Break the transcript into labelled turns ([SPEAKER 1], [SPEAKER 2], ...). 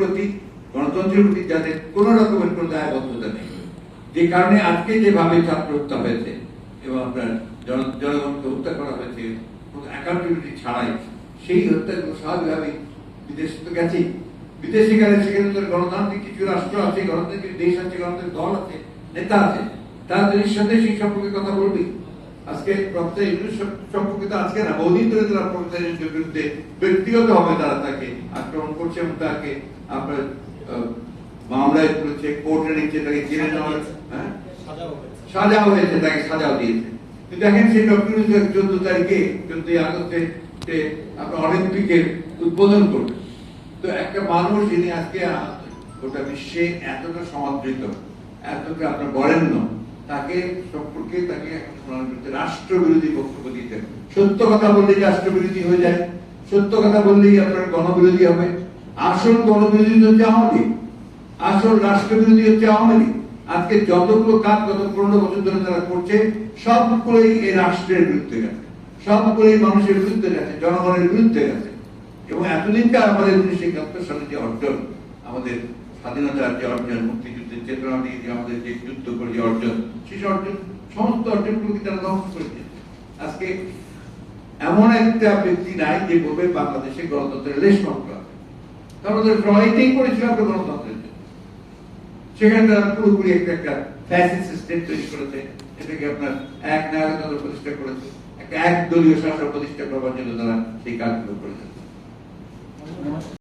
[SPEAKER 1] প্রতি, গণতন্ত্রের প্রতি যাদের কোন রকমের কোন দায়বদ্ধতা নেই। যে কারণে আজকে যেভাবে ছাত্র হত্যা হয়েছে এবং আপনার জনগণকে হত্যা করা হয়েছে অ্যাকাউন্টেবিলিটি ছাড়াই, সেই হত্যাগুলো স্বাভাবিকভাবে বিদেশে তো গেছেই। বিদেশে গেলে সেখানে তো গণতান্ত্রিক কিছু রাষ্ট্র আছে, গণতান্ত্রিক দেশ আছে, গণতান্ত্রিক দল আছে, নেতা আছে। তারা তাদের সাথে সেই সম্পর্কে কথা বলবে আজকে প্রফেসর ইউনুস সম্পর্কে তো আজকে না বহুদিন ধরে তারা প্রফেসর ইউনুসের বিরুদ্ধে ব্যক্তিগত ভাবে তারা তাকে আক্রমণ করছে এবং তাকে আপনার মামলায় তুলেছে কোর্টে নিচ্ছে তাকে জেলে নেওয়ার হ্যাঁ? সাজাও হয়েছে। তাকে সাজাও দিয়েছে। দেখেন সেই ডক্টর চোদ্দ তারিখে চোদ্দই আগস্টে আপনার অলিম্পিকের উদ্বোধন করবে। তো একটা মানুষ যিনি আজকে গোটা বিশ্বে এতটা সমাদৃত এতটা আপনার বরেণ্য তাকে সম্পর্কে তাকে বিরুদ্ধে রাষ্ট্রবিরোধী বক্তব্য দিতেন সত্য কথা বললেই রাষ্ট্রবিরোধী হয়ে যায়? সত্য কথা বললেই আপনার গণবিরোধী হবে। আসল গণবিরোধী হচ্ছে আওয়ামী। আসল রাষ্ট্রবিরোধী হচ্ছে আওয়ামী লীগ। আজকে যতগুলো কাজ গত পনেরো বছর ধরে তারা করছে, সবগুলোই এই রাষ্ট্রের বিরুদ্ধে গেছে। সবগুলোই মানুষের বিরুদ্ধে গেছে, জনগণের বিরুদ্ধে গেছে। এবং এতদিনকার আমাদের উনিশশো একাত্তর সালে যে অর্জন আমাদের স্বাধীনতার যে অর্জন, মুক্তিযুদ্ধের চেতনা নিয়ে যে আমাদের যে যুদ্ধ করে যে অর্জন, সেই অর্জন, সমস্ত অর্জনগুলোকে তারা ধ্বংস করে দিয়েছে আজকে এমন একটা ব্যক্তি নাই যে বলবে বাংলাদেশে গণতন্ত্রের লেশ মাত্র ওদের করেছিল আমরা গণতন্ত্রের জন্য। সেখানে তারা পুরোপুরি একটা একটা সিস্টেম তৈরি করেছে এটাকে আপনার এক নায়কতন্ত্র প্রতিষ্ঠা করেছে, একটা এক দলীয় শাসন প্রতিষ্ঠা করবার জন্য তারা সেই কাজগুলো করেছে